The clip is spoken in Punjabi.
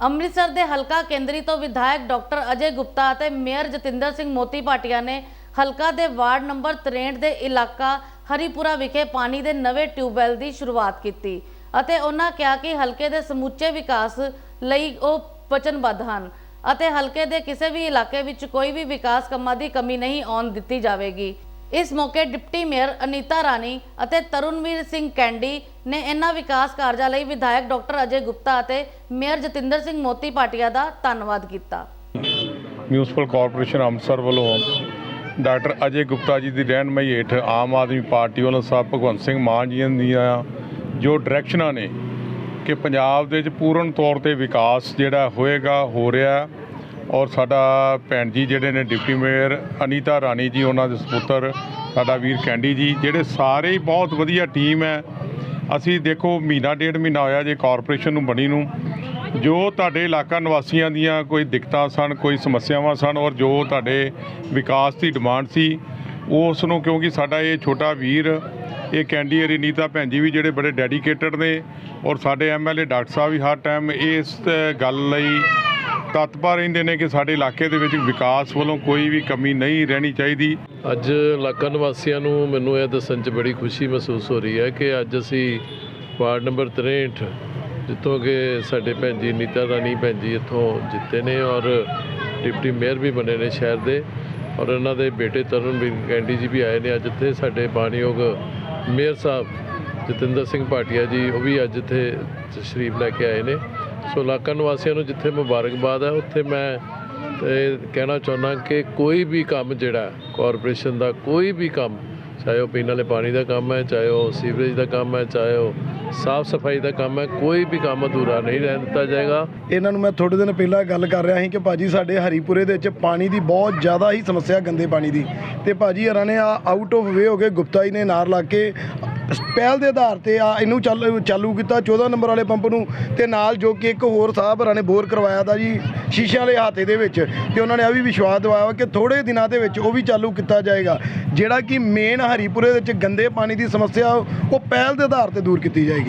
ਅੰਮ੍ਰਿਤਸਰ ਦੇ ਹਲਕਾ ਕੇਂਦਰੀ ਤੋਂ ਵਿਧਾਇਕ ਡਾਕਟਰ ਅਜੇ ਗੁਪਤਾ ਅਤੇ ਮੇਅਰ ਜਤਿੰਦਰ ਸਿੰਘ ਮੋਤੀ ਭਾਟੀਆ ਨੇ ਹਲਕਾ ਦੇ ਵਾਰਡ ਨੰਬਰ 63 ਦੇ ਇਲਾਕਾ ਹਰੀਪੁਰਾ ਵਿਖੇ ਪਾਣੀ ਦੇ ਨਵੇਂ ਟਿਊਬਵੈੱਲ ਦੀ ਸ਼ੁਰੂਆਤ ਕੀਤੀ ਅਤੇ ਉਹਨਾਂ ਕਿਹਾ ਕਿ ਹਲਕੇ ਦੇ ਸਮੁੱਚੇ ਵਿਕਾਸ ਲਈ ਉਹ ਵਚਨਬੱਧ ਹਨ ਅਤੇ ਹਲਕੇ ਦੇ ਕਿਸੇ ਵੀ ਇਲਾਕੇ ਵਿੱਚ ਕੋਈ ਵੀ ਵਿਕਾਸ ਕੰਮਾਂ ਦੀ ਕਮੀ ਨਹੀਂ ਆਉਣ ਦਿੱਤੀ ਜਾਵੇਗੀ। ਇਸ ਮੌਕੇ ਡਿਪਟੀ ਮੇਅਰ ਅਨੀਤਾ ਰਾਣੀ ਅਤੇ ਤਰੁਣਵੀਰ ਸਿੰਘ ਕੈਂਡੀ ਨੇ ਇਹਨਾਂ ਵਿਕਾਸ ਕਾਰਜਾਂ ਲਈ ਵਿਧਾਇਕ ਡਾਕਟਰ ਅਜੇ ਗੁਪਤਾ ਅਤੇ ਮੇਅਰ ਜਤਿੰਦਰ ਸਿੰਘ ਮੋਤੀ ਭਾਟੀਆ ਦਾ ਧੰਨਵਾਦ ਕੀਤਾ। ਮਿਊਨਿਸਪਲ ਕਾਰਪੋਰੇਸ਼ਨ ਅੰਮ੍ਰਿਤਸਰ ਵੱਲੋਂ ਡਾਕਟਰ ਅਜੇ ਗੁਪਤਾ ਜੀ ਦੀ ਰਹਿਨਮਾਈ ਹੇਠ ਆਮ ਆਦਮੀ ਪਾਰਟੀ ਵੱਲੋਂ ਸਾਹਿਬ ਭਗਵੰਤ ਸਿੰਘ ਮਾਨ ਜੀ ਦੀਆਂ ਜੋ ਡਾਇਰੈਕਸ਼ਨਾਂ ਨੇ ਕਿ ਪੰਜਾਬ ਦੇ ਵਿੱਚ ਪੂਰਨ ਤੌਰ ਤੇ ਵਿਕਾਸ ਜਿਹੜਾ ਹੋਏਗਾ, ਹੋ ਰਿਹਾ ਔਰ ਸਾਡਾ ਭੈਣ ਜੀ ਜਿਹੜੇ ਨੇ ਡਿਪਟੀ ਮੇਅਰ, ਅਨੀਤਾ ਰਾਣੀ ਜੀ, ਉਹਨਾਂ ਦੇ ਸੁਪੁੱਤਰ, ਸਾਡਾ ਵੀਰ ਕੈਂਡੀ ਜੀ, ਜਿਹੜੇ ਸਾਰੇ ਹੀ ਬਹੁਤ ਵਧੀਆ ਟੀਮ ਹੈ। ਅਸੀਂ ਦੇਖੋ, ਮਹੀਨਾ ਡੇਢ ਮਹੀਨਾ ਹੋਇਆ ਜੇ ਕਾਰਪੋਰੇਸ਼ਨ ਨੂੰ ਬਣੀ ਨੂੰ। ਜੋ ਤੁਹਾਡੇ ਇਲਾਕਾ ਨਿਵਾਸੀਆਂ ਦੀਆਂ ਕੋਈ ਦਿੱਕਤਾਂ ਸਨ, ਕੋਈ ਸਮੱਸਿਆਵਾਂ ਸਨ ਔਰ ਜੋ ਤੁਹਾਡੇ ਵਿਕਾਸ ਦੀ ਡਿਮਾਂਡ ਸੀ, ਉਸ ਨੂੰ ਕਿਉਂਕਿ ਸਾਡਾ ਇਹ ਛੋਟਾ ਵੀਰ, ਇਹ ਕੈਂਡੀਅਰੀ ਨੀਤਾ ਭੈਣ ਜੀ ਵੀ ਜਿਹੜੇ ਬੜੇ ਡੈਡੀਕੇਟਡ ਨੇ ਔਰ ਸਾਡੇ ਐਮਐਲਏ ਡਾਕਟਰ ਸਾਹਿਬ ਵੀ ਹਰ ਟਾਈਮ ਇਸ ਗੱਲ ਲਈ ਤਤਪਰ ਰਹਿੰਦੇ ਨੇ ਕਿ ਸਾਡੇ ਇਲਾਕੇ ਦੇ ਵਿੱਚ ਵਿਕਾਸ ਵੱਲੋਂ ਕੋਈ ਵੀ ਕਮੀ ਨਹੀਂ ਰਹਿਣੀ ਚਾਹੀਦੀ। ਅੱਜ ਇਲਾਕਾ ਨਿਵਾਸੀਆਂ ਨੂੰ ਮੈਨੂੰ ਇਹ ਦੱਸਣ 'ਚ ਬੜੀ ਖੁਸ਼ੀ ਮਹਿਸੂਸ ਹੋ ਰਹੀ ਹੈ ਕਿ ਅੱਜ ਅਸੀਂ ਵਾਰਡ ਨੰਬਰ 63 ਜਿੱਥੋਂ ਕਿ ਸਾਡੇ ਭੈਣ ਜੀ ਨੀਤਾ ਰਾਣੀ ਭੈਣ ਜੀ ਇੱਥੋਂ ਜਿੱਤੇ ਨੇ ਔਰ ਡਿਪਟੀ ਮੇਅਰ ਵੀ ਬਣੇ ਨੇ ਸ਼ਹਿਰ ਦੇ ਔਰ ਇਹਨਾਂ ਦੇ ਬੇਟੇ ਤਰਨਵੀਰ ਕੈਂਡੀ ਜੀ ਵੀ ਆਏ ਨੇ ਅੱਜ ਇੱਥੇ। ਸਾਡੇ ਬਾਣਯੋਗ ਮੇਅਰ ਸਾਹਿਬ ਜਤਿੰਦਰ ਸਿੰਘ ਭਾਟੀਆ ਜੀ, ਉਹ ਵੀ ਅੱਜ ਇੱਥੇ ਤਸ਼ਰੀਫ ਲੈ ਕੇ ਆਏ ਨੇ। ਸੋ ਇਲਾਕਾ ਨਿਵਾਸੀਆਂ ਨੂੰ ਜਿੱਥੇ ਮੁਬਾਰਕਬਾਦ ਹੈ, ਉੱਥੇ ਮੈਂ ਇਹ ਕਹਿਣਾ ਚਾਹੁੰਦਾ ਕਿ ਕੋਈ ਵੀ ਕੰਮ ਜਿਹੜਾ ਕਾਰਪੋਰੇਸ਼ਨ ਦਾ ਕੋਈ ਵੀ ਕੰਮ, ਚਾਹੇ ਉਹ ਪੀਣ ਵਾਲੇ ਪਾਣੀ ਦਾ ਕੰਮ ਹੈ, ਚਾਹੇ ਉਹ ਸੀਵਰੇਜ ਦਾ ਕੰਮ ਹੈ, ਚਾਹੇ ਉਹ ਸਾਫ਼ ਸਫ਼ਾਈ ਦਾ ਕੰਮ ਹੈ, ਕੋਈ ਵੀ ਕੰਮ ਅਧੂਰਾ ਨਹੀਂ ਰਹਿਣ ਦਿੱਤਾ ਜਾਏਗਾ। ਇਹਨਾਂ ਨੂੰ ਮੈਂ ਥੋੜੇ ਦਿਨ ਪਹਿਲਾਂ ਗੱਲ ਕਰ ਰਿਹਾ ਸੀ ਕਿ ਭਾਜੀ ਸਾਡੇ ਹਰੀਪੁਰੇ ਦੇ ਵਿੱਚ ਪਾਣੀ ਦੀ ਬਹੁਤ ਜ਼ਿਆਦਾ ਹੀ ਸਮੱਸਿਆ ਗੰਦੇ ਪਾਣੀ ਦੀ ਤੇ ਭਾਜੀ ਹਰਾਂ ਨੇ ਆ ਆਊਟ ਆਫ ਵੇ ਹੋ ਕੇ ਗੁਪਤਾ ਜੀ ਨੇ ਨਾਰ ਲਾ ਕੇ ਪਹਿਲ ਦੇ ਆਧਾਰ ਤੇ ਆ, ਇਹਨੂੰ ਚੱਲ, ਚਾਲੂ ਕੀਤਾ 14 ਨੰਬਰ ਵਾਲੇ ਪੰਪ ਨੂੰ, ਤੇ ਨਾਲ ਜੋ ਕਿ ਇੱਕ ਹੋਰ ਸਾਹਿਬ ਹਰਾਂ ਨੇ ਬੋਰ ਕਰਵਾਇਆ ਦਾ ਜੀ, ਸ਼ੀਸ਼ਿਆਂ ਵਾਲੇ ਹਾਤੇ ਦੇ ਵਿੱਚ, ਤੇ ਉਹਨਾਂ ਨੇ ਆ ਵੀ ਵਿਸ਼ਵਾਸ ਦਿਵਾਇਆ ਕਿ ਥੋੜੇ ਦਿਨਾਂ ਦੇ ਵਿੱਚ ਉਹ ਵੀ ਚਾਲੂ ਕੀਤਾ ਜਾਏਗਾ। ਜਿਹੜਾ ਕਿ ਮੇਨ ਹਰੀਪੁਰੇ ਦੇ ਵਿੱਚ ਗੰਦੇ ਪਾਣੀ ਦੀ ਸਮੱਸਿਆ, ਉਹ ਪਹਿਲ ਦੇ ਆਧਾਰ ਤੇ ਦੂਰ ਕੀਤੀ ਜਾਏਗੀ।